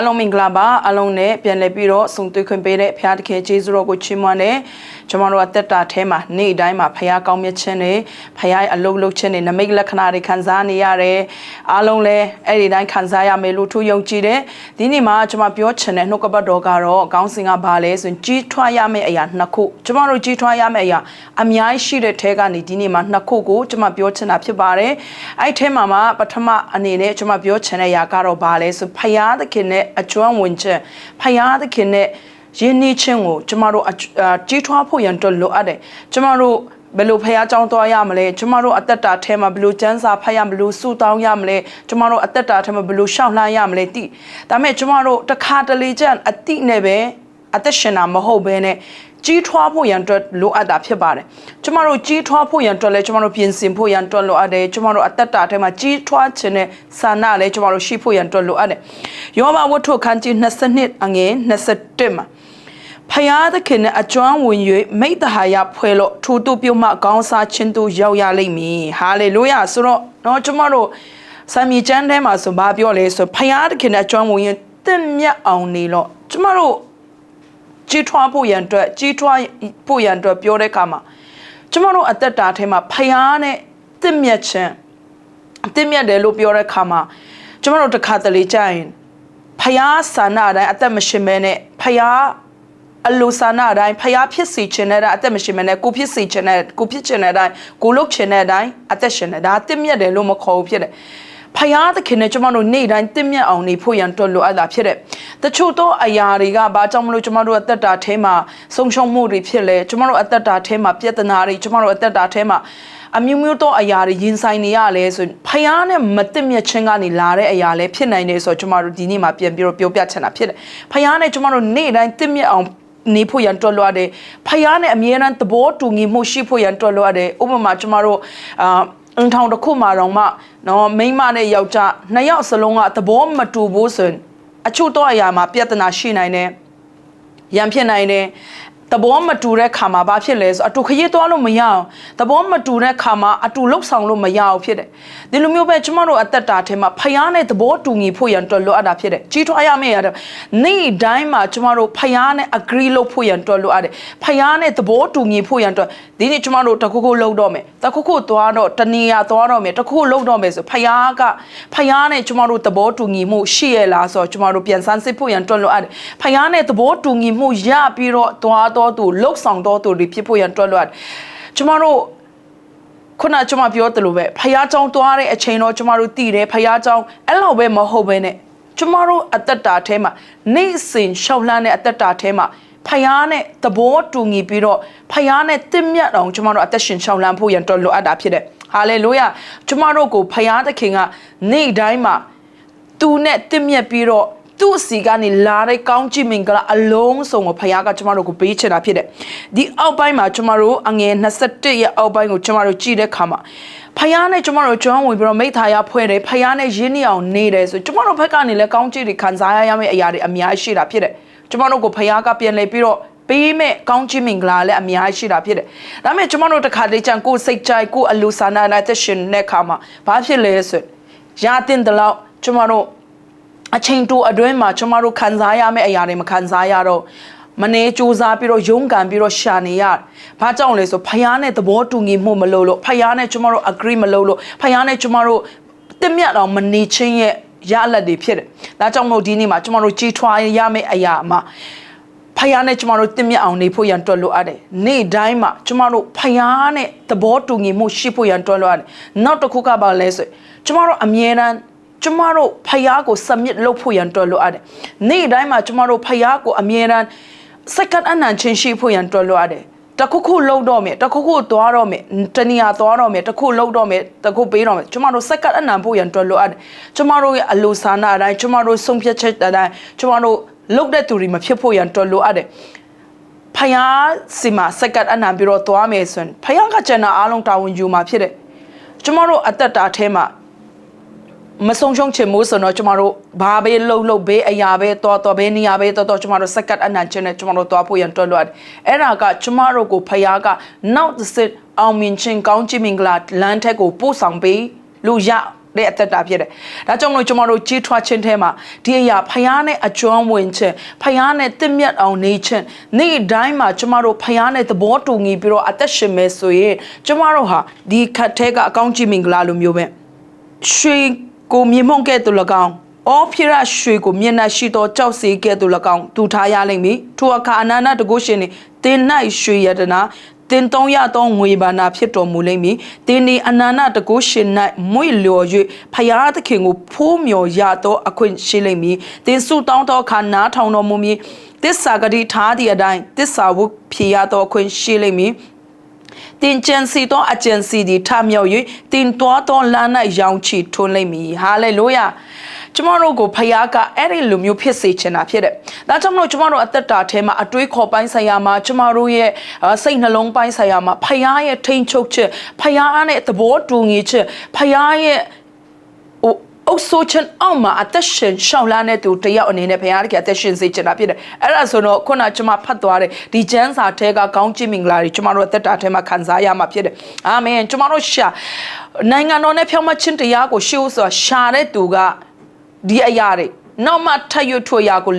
အားလုံးမင်္ဂလာပါအားလုံးနဲ့ပြန်လည်ပြီးတော့ဆုံတွေ့ခွင့်ပေးတဲ့ဖခင်တခင်ကျေးဇူးတော်ကိုချီးမွမ်းတယ် ကျွန်တော်တို့အသက်တာထဲမှာနေ့တိုင်းမှာဖခင်ကောင်းမြတ်ခြင်းတွေဖခင်ရဲ့အလုပ်လုပ်ခြင်းတွေနမိတ်လက္ခဏာတွေခံစားနေရတယ်အားလုံးလည်းအဲ့ဒီတိုင်းခံစားရမယ်လို့ထူယုံကြည်တယ်ဒီနေ့မှာကျွန်မပြောချင်တဲ့နှုတ်ကပတ်တော်ကတော့ခေါင်းစဉ်ကဘာလဲဆိုရင်ကြီးထွားရမယ့်အရာနှစ်ခုကျွန်တော်တို့ကြီးထွားရမယ့်အရာအများကြီးရှိတဲ့ထဲကနေဒီနေ့မှာနှစ်ခုကိုကျွန်မပြောချင်တာဖြစ်ပါတယ်အဲ့ထဲမှာမှာပထမအနေနဲ့ကျွန်မပြောချင်တဲ့အရာကတော့ဘာလဲဆိုဖခင်သခင်နဲ့အကျွမ်းဝင်ခြင်းဖခင်သခင်နဲ့ ယဉ်နေခြင်းကိုကျမတို့အအာကြီးထွားဖို့ရန်အတွက်လိုအပ်တယ်ကျမတို့ဘယ်လိုဖះเจ้าသွားရမလဲကျမတို့အသက်တာထဲမှာဘယ်လိုစံစာဖတ်ရမလို့ဆူတောင်းရမလဲကျမတို့အသက်တာထဲမှာဘယ်လိုရှောက်လှမ်းရမလဲတိဒါပေမဲ့ကျမတို့တစ်ခါတလေကျန်အတိနဲ့ပဲ အသက်ရှင်တာမဟုတ်ဘဲနဲ့ကြီးထွားဖို့ရန်အတွက်လိုအပ်တာဖြစ်ပါတယ်ကျမတို့ကြီးထွားဖို့ရန်အတွက်လည်းကျမတို့ပြင်ဆင်ဖို့ရန်အတွက်လိုအပ်တယ်ကျမတို့အသက်တာထဲမှာကြီးထွားခြင်းနဲ့ဆန္ဒလည်းကျမတို့ရှိဖို့ရန်အတွက်လိုအပ်တယ်ယောဘဝတ္ထုခန်းကြီး22အငယ်21မှာဖယားသခင်နဲ့အကျွမ်းဝင်၍မိတ္တဟာယဖွဲ့လို့ထူတူပြုတ်မှကောင်းစားခြင်းတို့ရောက်ရလိမ့်မည်ဟာလေလုယဆိုတော့เนาะကျမတို့ဆာမီကျမ်းထဲမှာဆိုဘာပြောလဲဆိုဖယားသခင်နဲ့အကျွမ်းဝင်ရင်တင့်မြတ်အောင်နေလို့ကျမတို့ ကြီးထွားဖို့ရန်အတွက်ကြီးထွားဖို့ရန်အတွက်ပြောတဲ့အခါမှာကျမတို့အသက်တာထဲမှာဖယားနဲ့တင့်မြတ်ခြင်းတင့်မြတ်တယ်လို့ပြောတဲ့အခါမှာကျမတို့တစ်ခါတလေကြာရင်ဖယားဆန္ဒအတိုင်းအသက်မရှင်မဲနဲ့ဖယားအလိုဆန္ဒအတိုင်းဖျားဖြစ်စီခြင်းနဲ့အသက်မရှိမနဲ့ကိုဖြစ်စီခြင်းနဲ့ကိုဖြစ်ခြင်းနဲ့အတိုင်းကိုလုပ်ခြင်းနဲ့အတိုင်းအသက်ရှင်နဲ့ဒါအသက်မြတ်တယ်လို့မခေါ်ဘူးဖြစ်တယ် ဖယားသခင်နဲ့ကျမတို့နေ့တိုင်းတင့်မြတ်အောင်နေဖို့ရန်တော်လိုအပ်တာဖြစ်တဲ့တချို့သောအရာတွေကဘာကြောင့်မလို့ကျမတို့အသက်တာထဲမှာဆုံးရှုံးမှုတွေဖြစ်လဲကျမတို့အသက်တာထဲမှာပြဿနာတွေကျမတို့အသက်တာထဲမှာအမျိုးမျိုးသောအရာတွေရင်ဆိုင်နေရလဲဆိုဖယားနဲ့မတင်မြတ်ခြင်းကနေလာတဲ့အရာလဲဖြစ်နိုင်တယ်ဆိုတော့ကျမတို့ဒီနေ့မှာပြန်ပြီးတော့ပြောပြချင်တာဖြစ်တယ်ဖယားနဲ့ကျမတို့နေ့တိုင်းတင်မြတ်အောင်နေဖို့ရန်တွက်လို့ရတယ်ဖယားနဲ့အမြဲတမ်းသဘောတူညီမှုရှိဖို့ရန်တွက်လို့ရတယ်ဥပမာကျမတို့အာ အန်ထောင်တစ်ခုမှာတော့မှနော်မိန်းမနဲ့ယောက်ျားနှစ်ယောက်စလုံးကသဘောမတူဘူးဆိုရင်အချို့တော့အရာမှာပြဿနာရှိနိုင်တယ်ရန်ဖြစ်နိုင်တယ် သဘောမတူတဲ့ခါမှာဘာဖြစ်လဲဆိုအတူခရီးသွားလို့မရအောင်သဘောမတူတဲ့ခါမှာအတူလှုပ်ဆောင်လို့မရအောင်ဖြစ်တယ်ဒီလိုမျိုးပဲကျမတို့အသက်တာထဲမှာဖယားနဲ့သဘောတူညီဖို့ရန်တော်လိုအပ်တာဖြစ်တယ်ကြီးထွားရမယ့်ရတယ်နေ့တိုင်းမှာကျမတို့ဖယားနဲ့ agree လုပ်ဖို့ရန်တော်လိုအပ်တယ်ဖယားနဲ့သဘောတူညီဖို့ရန်တော်ဒီနေ့ကျမတို့တခုခုလုပ်တော့မယ်တခုခုသွားတော့တနေရာသွားတော့မယ်တခုခုလုပ်တော့မယ်ဆိုဖယားကဖယားနဲ့ကျမတို့သဘောတူညီမှုရှိရလားဆိုတော့ကျမတို့ပြန်ဆန်းစစ်ဖို့ရန်တော်လိုအပ်တယ်ဖယားနဲ့သဘောတူညီမှုရပြီးတော့သွားတသူလှုပ်ဆောင်တော့သူတွေဖြစ်ဖို့ရန်တော်လိုအပ်တယ်ကျမတို့ခုနကျွန်မပြောသလိုပဲဖះเจ้าသွားတဲ့အချိန်တော့ကျမတို့တည်တယ်ဖះเจ้าအဲ့လောက်ပဲမဟုတ်ပဲနဲ့ကျမတို့အသက်တာထဲမှာနေ့စဉ်ရှောက်လှမ်းတဲ့အသက်တာထဲမှာဖះနဲ့သဘောတူညီပြီးတော့ဖះနဲ့တင့်မြတ်အောင်ကျမတို့အသက်ရှင်ရှောက်လှမ်းဖို့ရန်တော်လိုအပ်တာဖြစ်တယ်ဟာလေလုယကျမတို့ကိုဖះသခင်ကနေ့တိုင်းမှာသူနဲ့တင့်မြတ်ပြီးတော့ သူ့စီကနေလာတဲ့ကောင်းချီးမင်္ဂလာအလုံးစုံကိုဖခင်ကကျမတို့ကိုပေးချင်တာဖြစ်တယ်။ဒီအောက်ပိုင်းမှာကျမတို့အငယ်21ရဲ့အောက်ပိုင်းကိုကျမတို့ကြည့်တဲ့အခါမှာဖခင်နဲ့ကျမတို့ကျွမ်းဝင်ပြီးတော့မိသားရဖွဲ့တယ်ဖခင်နဲ့ရင်းနှီးအောင်နေတယ်ဆိုကျမတို့ဘက်ကနေလည်းကောင်းချီးတွေခံစားရရမယ့်အရာတွေအများကြီးရှိတာဖြစ်တယ်။ကျမတို့ကိုဖခင်ကပြန်လဲပြီးတော့ပေးမဲ့ကောင်းချီးမင်္ဂလာလည်းအများကြီးရှိတာဖြစ်တယ်။ဒါပေမဲ့ကျမတို့တစ်ခါတည်းချန်ကိုယ်စိတ်ကြိုက်ကိုယ်အလူဆန္ဒနဲ့သက်ရှင်တဲ့အခါမှာဘာဖြစ်လဲဆိုရာတင်တလောက်ကျမတို့ အချိန်တိုအတွင်းမှာကျမတို့ခံစားရမယ့်အရာတွေမခံစားရတော့မနေစူးစားပြီးတော့ရုန်းကန်ပြီးတော့ရှာနေရ။ဘာကြောင့်လဲဆိုဖယားနဲ့သဘောတူညီမှုမလုပ်လို့ဖယားနဲ့ကျမတို့ agree မလုပ်လို့ဖယားနဲ့ကျမတို့တင့်မြတ်အောင်မနေချင်းရဲ့ရလက်တွေဖြစ်တယ်။ဒါကြောင့်မို့ဒီနေ့မှာကျမတို့ကြီးထွားရမယ့်အရာမှာဖယားနဲ့ကျမတို့တင့်မြတ်အောင်နေဖို့ရန်တွက်လို့ရတယ်။နေ့တိုင်းမှာကျမတို့ဖယားနဲ့သဘောတူညီမှုရှိဖို့ရန်တွက်လို့ရတယ်။နောက်တစ်ခုကပါလဲဆိုကျမတို့အမြဲတမ်း ကျမတို့ဖယားကို submit လုပ်ဖို့ရန်တော်လို့ရတယ်။နေ့တိုင်းမှာကျမတို့ဖယားကိုအမြဲတမ်းစက္ကန့်အနံချင်းရှိဖို့ရန်တော်လို့ရတယ်။တခုခုလှုပ်တော့မယ်တခုခုသွားတော့မယ်တနေရာသွားတော့မယ်တခုလှုပ်တော့မယ်တခုပေးတော့မယ်ကျမတို့စက္ကန့်အနံဖို့ရန်တော်လို့ရတယ်။ကျမတို့ရဲ့အလိုဆန္ဒအတိုင်းကျမတို့ဆုံးဖြတ်ချက်အတိုင်းကျမတို့လှုပ်တဲ့သူတွေမဖြစ်ဖို့ရန်တော်လို့ရတယ်။ဖယားစီမှာစက္ကန့်အနံပြီးတော့သွားမယ်ဆိုရင်ဖယားကကျန်တာအားလုံးတာဝန်ယူမှာဖြစ်တယ်။ကျမတို့အသက်တာထဲမှာ မဆုံးရှုံးချင်မို့ဆိုတော့ကျမတို့ဘာပဲလှုပ်လှုပ်ပဲအရာပဲတော်တော်ပဲနေရာပဲတော်တော်ကျမတို့စက္ကတ်အနံ့ချင်းနဲ့ကျမတို့သွားဖို့ရန်တွက်လို့ရတယ်အဲ့ဒါကကျမတို့ကိုဖယားကနောက်တစ်စစ်အောင်မြင်ခြင်းကောင်းချီးမင်္ဂလာလမ်းထက်ကိုပို့ဆောင်ပေးလို့ရတဲ့အသက်တာဖြစ်တယ်။ဒါကြောင့်မလို့ကျွန်တော်တို့ကြီးထွားခြင်းထဲမှာဒီအရာဖယားနဲ့အကျွမ်းဝင်ခြင်းဖယားနဲ့တင့်မြတ်အောင်နေခြင်းနေ့တိုင်းမှာကျွန်တော်တို့ဖယားနဲ့သဘောတူညီပြီးတော့အသက်ရှင်မယ်ဆိုရင်ကျွန်တော်တို့ဟာဒီခတ်ထဲကအကောင်းကြီးမင်္ဂလာလိုမျိုးပဲရွှေ ကိုမြေမှုန့်ကဲ့သို့၎င်းအောဖိရရွှေကိုမျက်နှာရှိသောကြောက်စီကဲ့သို့၎င်းတူထားရလိမ့်မည်ထိုအခါအနန္တတကုရှင်နေတင်၌ရွှေယတနာတင်သုံးရသောငွေဘာနာဖြစ်တော်မူလိမ့်မည်။တင်းဒီအနန္တတကုရှင်၌မွေလျော်၍ဖယားသခင်ကိုဖိုးမြော်ရသောအခွင့်ရှိလိမ့်မည်။တင်းစုတောင်းသောအခါနားထောင်တော်မူမည်။တစ္ဆာဂတိထားသည့်အတိုင်းတစ္ဆာဝုဖြေရသောအခွင့်ရှိလိမ့်မည်။ တင်ကျန်စီသောအကျန်စီဒီထမြောက်၍တင်တွားသောလမ်း၌ရောင်ချီထွန်းလိမ့်မည်ဟာလေလုယာကျမတို့ကိုဖခင်ကအဲ့ဒီလိုမျိုးဖြစ်စေချင်တာဖြစ်တဲ့ဒါကြောင့်မလို့ကျမတို့အသက်တာထဲမှာအတွေးခေါ်ပိုင်းဆိုင်ရာမှာကျမတို့ရဲ့စိတ်နှလုံးပိုင်းဆိုင်ရာမှာဖခင်ရဲ့ထိန်ချုပ်ချက်ဖခင်နဲ့သဘောတူညီချက်ဖခင်ရဲ့ဟို အုပ်ဆိုးချင်အောင်မှာအသက်ရှင်ရှောက်လာတဲ့သူတယောက်အနေနဲ့ဘုရားတခင်အသက်ရှင်စေချင်တာဖြစ်တယ်အဲ့ဒါဆိုတော့ခုနကျွန်မဖတ်သွားတဲ့ဒီကျမ်းစာထဲကကောင်းချီးမင်္ဂလာတွေကျွန်မတို့အသက်တာထဲမှာခံစားရမှာဖြစ်တယ်အာမင်ကျွန်မတို့ရှာနိုင်ငံတော်နဲ့ဖြောင့်မချင်းတရားကိုရှေ့ဦးဆိုတာရှာတဲ့သူကဒီအရာတွေ နောက်မှထပ်ရွထွေရာကို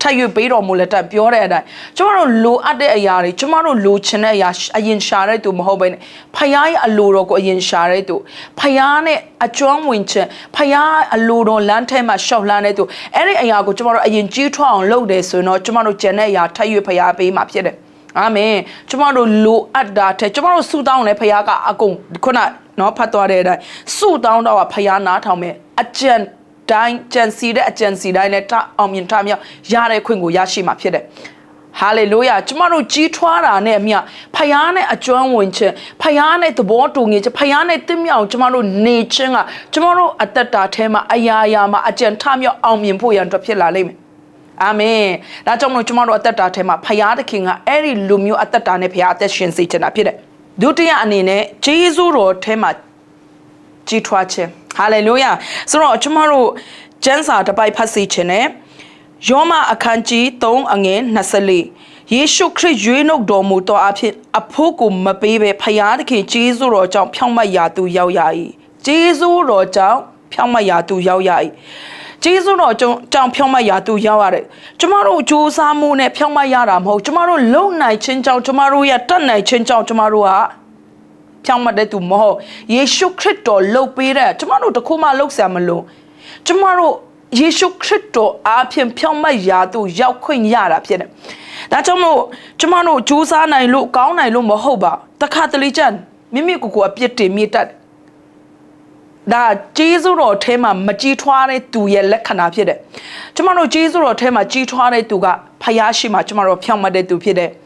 ထပ်ရွပေးတော်မူလက်တက်ပြောတဲ့အတိုင်းကျမတို့လိုအပ်တဲ့အရာတွေကျမတို့လိုချင်တဲ့အရာအရင်ရှာတဲ့သူမဟုတ်ဘဲနဲ့ဖခင်ရဲ့အလိုတော်ကိုအရင်ရှာတဲ့သူဖခင်နဲ့အကျွမ်းဝင်ခြင်းဖခင်အလိုတော်လမ်းထဲမှာရှောက်လှမ်းတဲ့သူအဲ့ဒီအရာကိုကျမတို့အရင်ကြီးထွားအောင်လုပ်တယ်ဆိုရင်တော့ကျမတို့ကျန်တဲ့အရာထပ်ရွဖခင်ပေးမှာဖြစ်တယ်အာမင်ကျမတို့လိုအပ်တာတဲ့ကျမတို့ဆုတောင်းလဲဖခင်ကအကုန်ခုနနော်ဖတ်သွားတဲ့အတိုင်းဆုတောင်းတော့ဖခင်နားထောင်မယ်အကျံ တိုင်းကြံစီတဲ့အကြံစီတိုင်းနဲ့တအောင်မြင်ထမြောက်ရတဲ့ခွင့်ကိုရရှိမှာဖြစ်တယ်ဟာလေလုယာကျမတို့ကြီးထွားတာနဲ့အမျှဖယားနဲ့အကျွမ်းဝင်ခြင်းဖယားနဲ့သဘောတူညီခြင်းဖယားနဲ့တင့်မြောက်ကျမတို့နေခြင်းကကျမတို့အသက်တာထဲမှာအရာရာမှာအကြံထမြောက်အောင်မြင်ဖို့ရန်အတွက်ဖြစ်လာလိမ့်မယ်အာမင်ဒါကြောင့်မလို့ကျမတို့အသက်တာထဲမှာဖယားသခင်ကအဲ့ဒီလူမျိုးအသက်တာနဲ့ဖယားအသက်ရှင်စေချင်တာဖြစ်တယ်ဒုတိယအနေနဲ့ဂျေဇုတော်ထဲမှာကြီးထွားခြင်း ဟာလေလုယာဆိုတော့ကျမတို့ကျမ်းစာတစ်ပိုက်ဖတ်စီခြင်းနဲ့ယောမအခန်းကြီး3အငယ်24ယေရှုခရစ်ရွေးနှုတ်တော်မူသောအဖြစ်အဖို့ကိုမပေးဘဲဖယားသခင်ဂျေဇုတော်ကြောင့်ဖြောင့်မတ်ရာသူရောက်ရ၏ဂျေဇုတော်ကြောင့်ဖြောင့်မတ်ရာသူရောက်ရ၏ကျေးဇူးတော်ကြောင့်ဖြောင်းမရာသူရောက်ရတယ်။ကျမတို့စူးစမ်းမှုနဲ့ဖြောင်းမရတာမဟုတ်ကျမတို့လုံနိုင်ခြင်းကြောင့်ကျမတို့ရဲ့တတ်နိုင်ခြင်းကြောင့်ကျမတို့က ဖြောင်းမတဲ့သူမဟုတ်ယေရှုခရစ်တော်လှုပ်ပေးတဲ့ကျမတို့တခုမှလှုပ်ဆရာမလို့ကျမတို့ယေရှုခရစ်တော်အားဖြင့်ဖြောင်းမရာသူရောက်ခွင့်ရတာဖြစ်တယ်။ဒါကြောင့်မို့ကျမတို့စူးစမ်းနိုင်လို့ကောင်းနိုင်လို့မဟုတ်ပါတခါတလေကျမိမိကိုယ်ကိုအပြစ်တင်မိတတ်ဒါဂျေဇုတော်ထဲမှာမကြီးထွားတဲ့သူရဲ့လက္ခဏာဖြစ်တယ်။ကျမတို့ဂျေဇုတော်ထဲမှာကြီးထွားတဲ့သူကဖယားရှိမှကျမတို့ဖြောင့်မတ်တဲ့သူဖြစ်တယ်။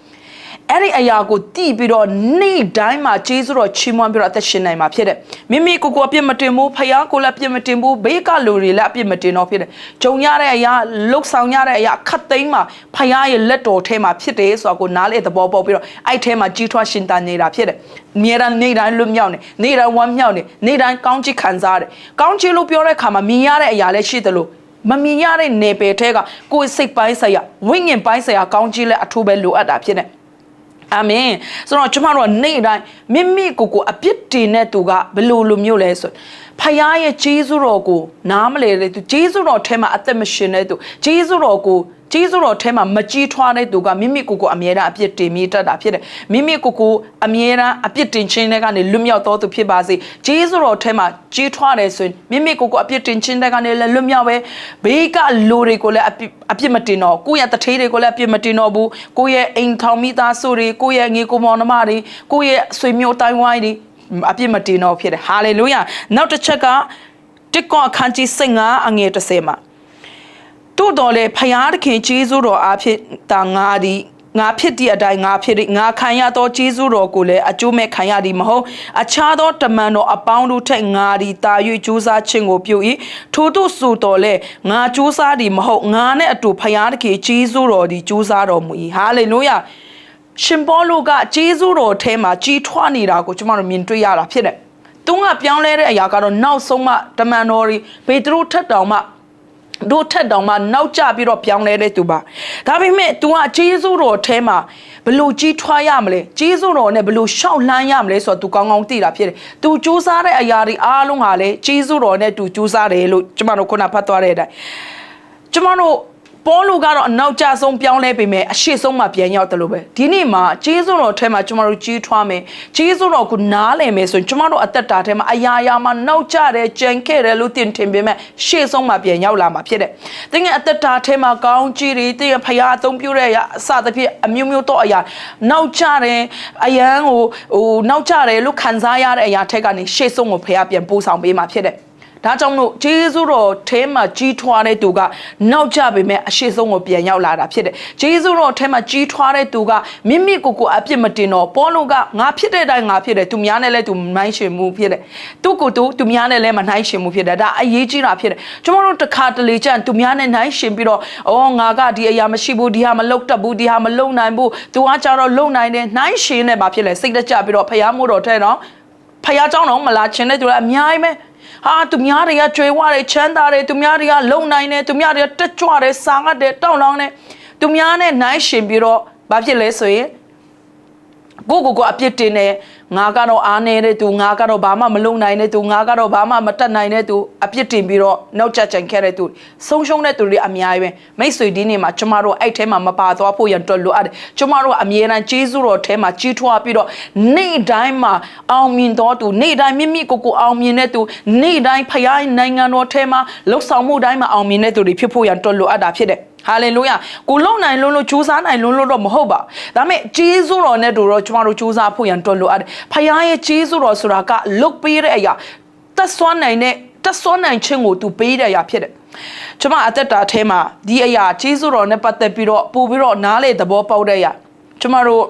အဲ့ဒီအရာကိုတိပြီးတော့နေ့တိုင်းမှာကျေးဇူးတော်ချီးမွမ်းပြီးတော့အသက်ရှင်နိုင်မှာဖြစ်တယ်မိမိကိုကိုအပြစ်မတင်ဘူးဖယားကိုလည်းအပြစ်မတင်ဘူးဘေးကလူတွေလည်းအပြစ်မတင်တော့ဖြစ်တယ်ဂျုံရတဲ့အရာလှုပ်ဆောင်ရတဲ့အရာခတ်သိမ်းမှာဖယားရဲ့လက်တော်ထဲမှာဖြစ်တယ်ဆိုတော့ကိုနားလေသဘောပေါက်ပြီးတော့အဲ့ထဲမှာကြီးထွားရှင်တန်နေတာဖြစ်တယ်မြဲတမ်းနေ့တိုင်းလွတ်မြောက်နေနေ့တိုင်းဝမ်းမြောက်နေနေ့တိုင်းကောင်းချီးခံစားရတယ်ကောင်းချီးလို့ပြောတဲ့အခါမှာမြင်ရတဲ့အရာလည်းရှိသလိုမမြင်ရတဲ့နယ်ပယ်ထဲကကိုယ်စိတ်ပိုင်းဆိုင်ရာဝိညာဉ်ပိုင်းဆိုင်ရာကောင်းချီးလည်းအထူးပဲလိုအပ်တာဖြစ်တယ် အာမင်ဆိုတော့ကျမတို့ကနေ့တိုင်းမိမိကိုယ်ကိုအပြစ်တင်တဲ့သူကဘယ်လိုလိုမျိုးလဲဆိုဖခင်ရဲ့ဂျေဇုတော်ကိုနားမလဲတဲ့သူဂျေဇုတော်ထဲမှာအသက်မရှင်တဲ့သူဂျေဇုတော်ကို ဂျေဇုတော်ထဲမှာမကြီးထွားတဲ့သူကမိမိကိုယ်ကိုအမြဲတမ်းအပြစ်တင်မိတတ်တာဖြစ်တယ်မိမိကိုယ်ကိုအမြဲတမ်းအပြစ်တင်ခြင်းတွေကနေလွတ်မြောက်တော်သူဖြစ်ပါစေဂျေဇုတော်ထဲမှာကြီးထွားတယ်ဆိုရင်မိမိကိုယ်ကိုအပြစ်တင်ခြင်းတွေကနေလည်းလွတ်မြောက်ပဲဘေးကလူတွေကိုလည်းအပြစ်မတင်တော့ကိုယ့်ရဲ့တထေးတွေကိုလည်းအပြစ်မတင်တော့ဘူးကိုယ့်ရဲ့အိမ်ထောင်မိသားစုတွေကိုယ့်ရဲ့ငေကိုမောင်နှမတွေကိုယ့်ရဲ့ဆွေမျိုးတိုင်းဝိုင်းတွေအပြစ်မတင်တော့ဖြစ်တယ်ဟာလေလုယာနောက်တစ်ချက်ကတစ်ကောအခန်းကြီး15အငယ်30မှာ တို့တော်လေဖယားသခင်ဂျေဇုတော်အားဖြင့်တာငါသည်ငါဖြစ်သည့်အတိုင်းငါဖြစ်ငါခံရသောဂျေဇုတော်ကိုလည်းအကျိုးမဲ့ခံရသည်မဟုတ်အခြားသောတမန်တော်အပေါင်းတို့ထက်ငါသည်တာ၍ကြိုးစားခြင်းကိုပြု၏ထို့သို့ဆိုတော်လဲငါကြိုးစားသည်မဟုတ်ငါနဲ့အတူဖယားသခင်ဂျေဇုတော်သည်ကြိုးစားတော်မူ၏ဟာလေလုယာရှင်ပေါလုကဂျေဇုတော်ထဲမှာကြီးထွားနေတာကိုကျွန်တော်တို့မြင်တွေ့ရတာဖြစ်တယ်။သူကပြောင်းလဲတဲ့အရာကတော့နောက်ဆုံးမှတမန်တော်တွေဘေဒရုထက်တောင်မှ တို့ထက်တောင်မှနောက်ကျပြီးတော့ပြောင်းလဲတဲ့သူပါဒါပေမဲ့ तू ကဂျေဇုတော်အဲမှာဘလို့ကြီးထွားရမလဲဂျေဇုတော်နဲ့ဘလို့ရှောက်လှမ်းရမလဲဆိုတော့ तू ကောင်းကောင်းသိတာဖြစ်တယ်။ तू စူးစမ်းတဲ့အရာတွေအားလုံးဟာလေဂျေဇုတော်နဲ့ तू စူးစမ်းတယ်လို့ကျမတို့ခုနဖတ်သွားတဲ့အတိုင်းကျမတို့ ပေါလုကတော့အနောက်ကျဆုံးပြောင်းလဲပေမဲ့အရှိဆုံးမှပြန်ရောက်တယ်လို့ပဲဒီနေ့မှာဂျေဇုတော်ထဲမှာကျမတို့ကြီးထွားမယ်ဂျေဇုတော်ကိုနားလည်မယ်ဆိုရင်ကျမတို့အသက်တာထဲမှာအရာရာမှာနောက်ကျတယ်ကြံခဲ့တယ်လို့တင်ထင်ပေမဲ့ရှေ့ဆုံးမှပြန်ရောက်လာမှာဖြစ်တယ်။တင်းရဲ့အသက်တာထဲမှာကောင်းကြီးတွေတင်းရဲ့ဖရာအသုံးပြုတဲ့အရာအစသဖြင့်အမျိုးမျိုးတော့အရာနောက်ကျတယ်အယံကိုဟိုနောက်ကျတယ်လို့ခံစားရတဲ့အရာထက်ကနေရှေ့ဆုံးကိုဖရာပြန်ပို့ဆောင်ပေးမှာဖြစ်တယ်။ ဒါကြောင့်မို့ဂျေဇုတော်ထဲမှာကြီးထွားတဲ့သူကနောက်ကျပေမဲ့အရှိဆုံးကိုပြန်ရောက်လာတာဖြစ်တယ်ဂျေဇုတော်ထဲမှာကြီးထွားတဲ့သူကမိမိကိုယ်ကိုအပြစ်မတင်တော့ပေါလုကငါဖြစ်တဲ့အတိုင်းငါဖြစ်တယ်သူများနဲ့လည်းသူနိုင်ရှင်မှုဖြစ်တယ်သူကိုယ်သူသူများနဲ့လည်းမနိုင်ရှင်မှုဖြစ်တယ်ဒါအရေးကြီးတာဖြစ်တယ်ကျွန်တော်တို့တစ်ခါတလေကျရင်သူများနဲ့နိုင်ရှင်ပြီးတော့အော်ငါကဒီအရာမရှိဘူးဒီဟာမလုပ်တတ်ဘူးဒီဟာမလုပ်နိုင်ဘူးသူကကြတော့လုပ်နိုင်တယ်နိုင်ရှင်နဲ့ဘာဖြစ်လဲစိတ်တကြပြီးတော့ဖျားမို့တော်ထဲတော့ဖျားเจ้าတော့မလာချင်တဲ့သူကအများကြီးပဲ ဟာသူများတွေကကြွေဝါတယ်ချမ်းသာတယ်သူများတွေကလုံနိုင်တယ်သူများတွေကတက်ကြွတယ်စာငတ်တယ်တောင်းလောင်းတယ်သူများနဲ့နိုင်ရှင်ပြီးတော့ဘာဖြစ်လဲဆိုရင် ကိုကိုကိုအပြစ်တင်တယ်ငါကတော့အားနေတဲ့သူငါကတော့ဘာမှမလုပ်နိုင်တဲ့သူငါကတော့ဘာမှမတတ်နိုင်တဲ့သူအပြစ်တင်ပြီးတော့နောက်ကျကြံခဲ့တဲ့သူဆုံးရှုံးတဲ့သူတွေအများကြီးပဲမိတ်ဆွေဒီနေ့မှာကျမတို့အဲ့ထဲမှာမပါသွားဖို့ရန်တော်လိုအပ်တယ်ကျမတို့အမြဲတမ်းဂျေဇုတော်ထဲမှာကြီးထွားပြီးတော့နေ့တိုင်းမှာအောင်မြင်တော်သူနေ့တိုင်းမိမိကိုကိုအောင်မြင်တဲ့သူနေ့တိုင်းဖခင်နိုင်ငံတော်ထဲမှာလှုပ်ဆောင်မှုတိုင်းမှာအောင်မြင်တဲ့သူတွေဖြစ်ဖို့ရန်တော်လိုအပ်တာဖြစ်တယ် ဟာလေလုယာကိုလုံနိုင်လုံးလို့ကြိုးစားနိုင်လုံးလို့တော့မဟုတ်ပါဒါပေမဲ့ဂျေဇုတော်နဲ့တို့တော့ကျမတို့ကြိုးစားဖို့ရန်တော်လိုအပ်တယ်ဖခင်ရဲ့ဂျေဇုတော်ဆိုတာကလုတ်ပေးတဲ့အရာတက်ဆွမ်းနိုင်တဲ့တက်ဆွမ်းနိုင်ခြင်းကိုသူပေးတဲ့အရာဖြစ်တယ်ကျမအသက်တာထဲမှာဒီအရာဂျေဇုတော်နဲ့ပတ်သက်ပြီးတော့ပို့ပြီးတော့နားလေသဘောပေါက်တဲ့အရာကျမတို့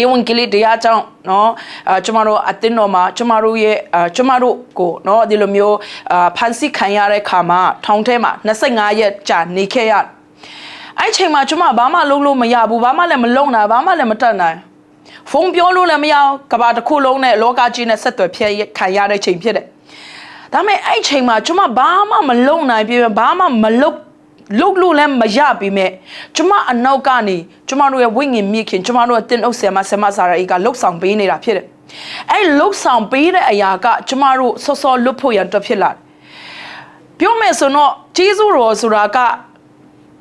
ဧဝံဂေလိတရားကြောင့်เนาะအာကျမတို့အတင်းတော်မှာကျမတို့ရဲ့အာကျမတို့ကိုเนาะဒီလိုမျိုးအာဖန်ဆီးခံရတဲ့ခါမှာထောင်ထဲမှာ25ရက်ကြာနေခဲ့ရအဲ့ချိန်မှာကျမဘာမှလုံးလို့မရဘူးဘာမှလည်းမလုံနိုင်ဘာမှလည်းမတတ်နိုင်ဖုန်းပြောလို့လည်းမရဘူးကဘာတစ်ခုလုံးနဲ့လောကကြီးနဲ့ဆက်သွယ်ဖျက်ခံရတဲ့ချိန်ဖြစ်တယ်ဒါပေမဲ့အဲ့ချိန်မှာကျမဘာမှမလုံနိုင်ပြဘာမှမလုံ လုတ်လို့လည်းမရပြီမဲ့ကျမအနောက်ကနေကျမတို့ရဲ့ဝိညာဉ်မြင့်ခင်ကျမတို့ရဲ့တင်းအုပ်ဆရာမဆရာမစာရီကလှုပ်ဆောင်ပေးနေတာဖြစ်တယ်။အဲလှုပ်ဆောင်ပေးတဲ့အရာကကျမတို့စောစောလွတ်ဖို့ရန်တော့ဖြစ်လာတယ်။ပြောမယ်ဆိုတော့ဂျေဇုတော်ဆိုတာက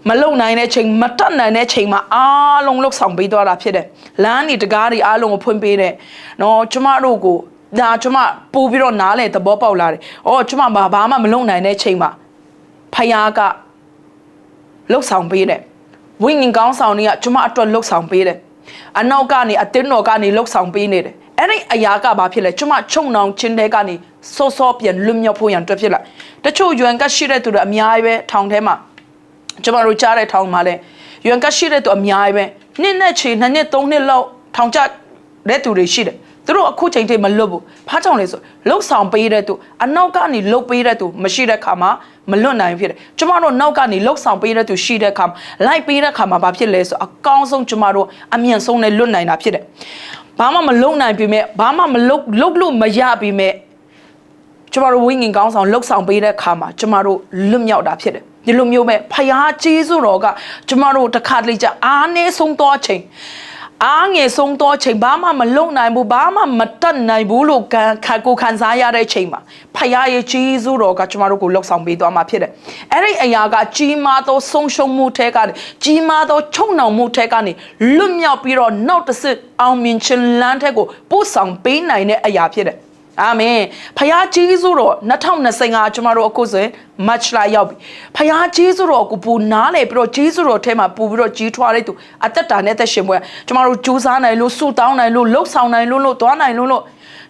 မလုံနိုင်တဲ့ချိန်မတတ်နိုင်တဲ့ချိန်မှာအားလုံးလှုပ်ဆောင်ပေးသွားတာဖြစ်တယ်။လမ်းဒီတကားတွေအားလုံးကိုဖွင့်ပေးတယ်။နော်ကျမတို့ကိုဒါကျမပို့ပြီးတော့နားလေသဘောပေါက်လာတယ်။အော်ကျမဘာဘာမှမလုံနိုင်တဲ့ချိန်မှာဖယားက လှုပ်ဆောင်ပေးတယ်ဝိညာဉ်ကောင်းဆောင်တွေကကျမအတွက်လှုပ်ဆောင်ပေးတယ်အနောက်ကနေအတင်းတော်ကနေလှုပ်ဆောင်ပေးနေတယ်အဲ့ဒီအရာကဘာဖြစ်လဲကျမချုံနှောင်ချင်းတဲ့ကနေစောစောပြန်လွတ်မြောက်ဖို့ရန်တွက်ဖြစ်လာတချို့ယွမ်ကရှိတဲ့သူတွေအများကြီးပဲထောင်ထဲမှာကျမတို့ကြားတဲ့ထောင်မှာလဲယွမ်ကရှိတဲ့သူအများကြီးပဲနှစ်နဲ့ချီနှစ်နှစ်သုံးနှစ်လောက်ထောင်ကျတဲ့သူတွေရှိတယ်သူတို့အခုချိန်ထိမလွတ်ဘူးဖားကြောင့်လေဆိုလှုပ်ဆောင်ပေးတဲ့သူအနောက်ကနေလှုပ်ပေးတဲ့သူမရှိတဲ့ခါမှာ မလွတ်နိုင်ဖြစ်တယ်ကျမတို့နောက်ကနေလှုပ်ဆောင်ပေးတဲ့သူရှိတဲ့ခါလိုက်ပေးတဲ့ခါမှာဘာဖြစ်လဲဆိုအကောင်းဆုံးကျမတို့အမြင့်ဆုံးနဲ့လွတ်နိုင်တာဖြစ်တယ်ဘာမှမလုံနိုင်ပြီမဲ့ဘာမှမလုံလုံလို့မရပြီမဲ့ကျမတို့ဝိညာဉ်ကောင်းဆောင်လှုပ်ဆောင်ပေးတဲ့ခါမှာကျမတို့လွတ်မြောက်တာဖြစ်တယ်ဒီလိုမျိုးမဲ့ဖယားကျေးဇူးတော်ကကျမတို့တစ်ခါတလေကြာအားနည်းဆုံးသောအချိန် အားငယ်ဆုံးသောချိန်ဘာမှမလုံနိုင်ဘူးဘာမှမတတ်နိုင်ဘူးလို့ခံခါကိုခံစားရတဲ့ချိန်မှာဖခင်ရဲ့ကြီးစုတော်ကကျမတို့ကိုလှောက်ဆောင်ပေးသွားမှာဖြစ်တယ်။အဲ့ဒီအရာကကြီးမားသောဆုံးရှုံးမှုထဲကနေကြီးမားသောချုံနှောင်မှုထဲကနေလွတ်မြောက်ပြီးတော့နောက်တစ်ဆင့်အောင်မြင်ခြင်းလမ်းထက်ကိုပို့ဆောင်ပေးနိုင်တဲ့အရာဖြစ်တယ်။ အာမင်ဖခင်ကြီးစုတော်2025ကျမတို့အခုဆိုရင် match လာရောက်ပြီဖခင်ကြီးစုတော်ကိုပူနားလေပြီးတော့ကြီးစုတော်ထဲမှာပူပြီးတော့ကြီးထွားတဲ့သူအသက်တာနဲ့သက်ရှင်ပွဲကျမတို့ကြိုးစားနိုင်လို့ဆူတောင်းနိုင်လို့လှုပ်ဆောင်နိုင်လို့လို့သွားနိုင်လို့လို့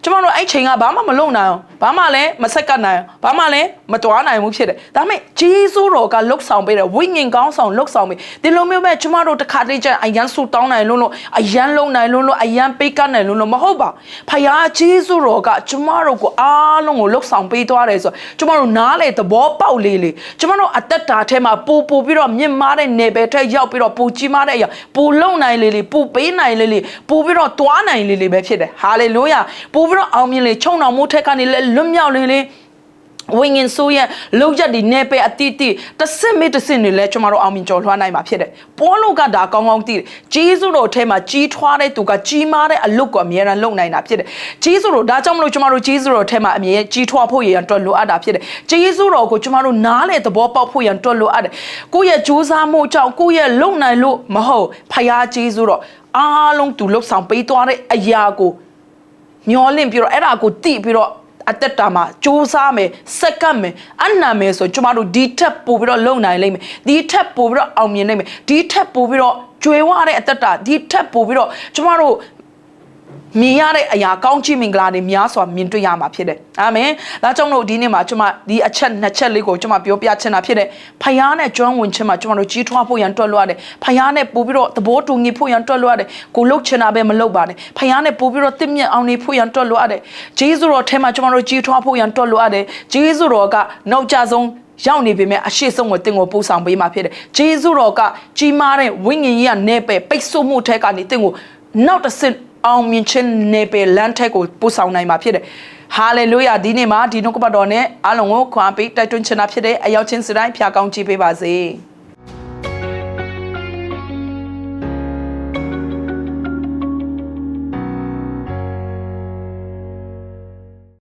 ကျမတို့အဲ့ချိန်ကဘာမှမလုပ်နိုင်အောင်ဘာမှလည်းမဆက်ကပ်နိုင်အောင်ဘာမှလည်း မတွားနိုင်ဘူးဖြစ်တယ်ဒါပေမဲ့ဂျေဇုတော်ကလှုပ်ဆောင်ပေးတယ်ဝိညာဉ်ကောင်းဆောင်လှုပ်ဆောင်ပေးဒီလိုမျိုးပဲကျမတို့တစ်ခါတည်းကျအရန်ဆူတောင်းနိုင်လို့လို့အရန်လုံနိုင်လို့လို့အရန်ပိတ်ကနိုင်လို့လို့မဟုတ်ပါဖယားဂျေဇုတော်ကကျမတို့ကိုအားလုံးကိုလှုပ်ဆောင်ပေးသွားတယ်ဆိုကျမတို့နားလေသဘောပေါက်လေးလေးကျမတို့အသက်တာထဲမှာပူပူပြီးတော့မြင့်မားတဲ့နယ်ပယ်ထက်ရောက်ပြီးတော့ပူကြီးမားတဲ့အရာပူလုံနိုင်လေးလေးပူပေးနိုင်လေးလေးပူပြီးတော့တွားနိုင်လေးလေးပဲဖြစ်တယ်ဟာလေလုယာပူပြီးတော့အောင်မြင်လေချုံတော်မှုထက်ကနေလည်းလွတ်မြောက်လေလေ ဝိညာဉ်ဆိုးရဲ့လောက်ရက်ဒီနေပဲအတိတိတစ်စင်မေတစ်စင်နေလဲကျမတို့အောင်မြင်ကျော်လွှားနိုင်မှာဖြစ်တယ်။ပေါလုကဒါကောင်းကောင်းသိတယ်။ဂျေဇုတော်ထဲမှာကြီးထွားတဲ့သူကကြီးမားတဲ့အလုပ်ကိုအမြဲတမ်းလုပ်နိုင်တာဖြစ်တယ်။ဂျေဇုတော်ဒါကြောင့်မလို့ကျမတို့ဂျေဇုတော်ထဲမှာအမြဲကြီးထွားဖို့ရန်အတွက်လိုအပ်တာဖြစ်တယ်။ဂျေဇုတော်ကိုကျမတို့နားလေသဘောပေါက်ဖို့ရန်အတွက်လိုအပ်တယ်။ကိုယ့်ရဲ့ကြိုးစားမှုကြောင့်ကိုယ့်ရဲ့လုံနိုင်လို့မဟုတ်ဖယားဂျေဇုတော်အားလုံးသူလှုပ်ဆောင်ပေးသွားတဲ့အရာကိုမျောလင့်ပြီးတော့အဲ့ဒါကိုတိပြီးတော့ အသက်တာမှာစူးစားမယ်စက္ကပ်မယ်အနံမယ်ဆိုကျမတို့ဒီထက်ပို့ပြီးတော့လုံနိုင်လိမ့်မယ်ဒီထက်ပို့ပြီးတော့အောင်မြင်နိုင်မယ်ဒီထက်ပို့ပြီးတော့ကြွယ်ဝတဲ့အသက်တာဒီထက်ပို့ပြီးတော့ကျမတို့ မြင်ရတဲ့အရာကောင်းချီးမင်္ဂလာတွေများစွာမြင်တွေ့ရမှာဖြစ်တယ်အာမင်ဒါကြောင့်မို့ဒီနေ့မှာကျွန်မဒီအချက်နှစ်ချက်လေးကိုကျွန်မပြောပြချင်တာဖြစ်တယ်ဖယားနဲ့ကျွမ်းဝင်ခြင်းမှာကျွန်တော်တို့ကြီးထွားဖို့ရန်တွက်လို့ရတယ်ဖယားနဲ့ပို့ပြီးတော့သဘောတူညီဖို့ရန်တွက်လို့ရတယ်ကိုလုတ်ချင်တာပဲမလုတ်ပါနဲ့ဖယားနဲ့ပို့ပြီးတော့တင့်မြတ်အောင်နေဖို့ရန်တွက်လို့ရတယ်ဂျေဇုတော်ထဲမှာကျွန်တော်တို့ကြီးထွားဖို့ရန်တွက်လို့ရတယ်ဂျေဇုတော်ကနောက်ကြဆုံးရောက်နေပေမဲ့အရှိဆုံးကိုတင်ကိုပို့ဆောင်ပေးမှာဖြစ်တယ်။ဂျေဇုတော်ကကြီးမားတဲ့ဝိညာဉ်ကြီးကနေပဲပိတ်ဆို့မှုထဲကနေတင်ကိုနောက်တစ်ဆင့် အောင်မြင်ခြင်းနေပဲလမ်းထက်ကိုပို့ဆောင်နိုင်မှာဖြစ်တယ်။ဟာလေလုယာဒီနေ့မှာဒီနှုတ်ကပတ်တော်နဲ့အားလုံးကိုခွန်အားပေးတိုက်တွန်းချင်တာဖြစ်တဲ့အရောက်ချင်းစတိုင်းဖျာကောင်းကြည့်ပေးပါစေ။